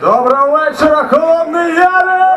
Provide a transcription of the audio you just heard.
Доброго вечора, Холодний Яри!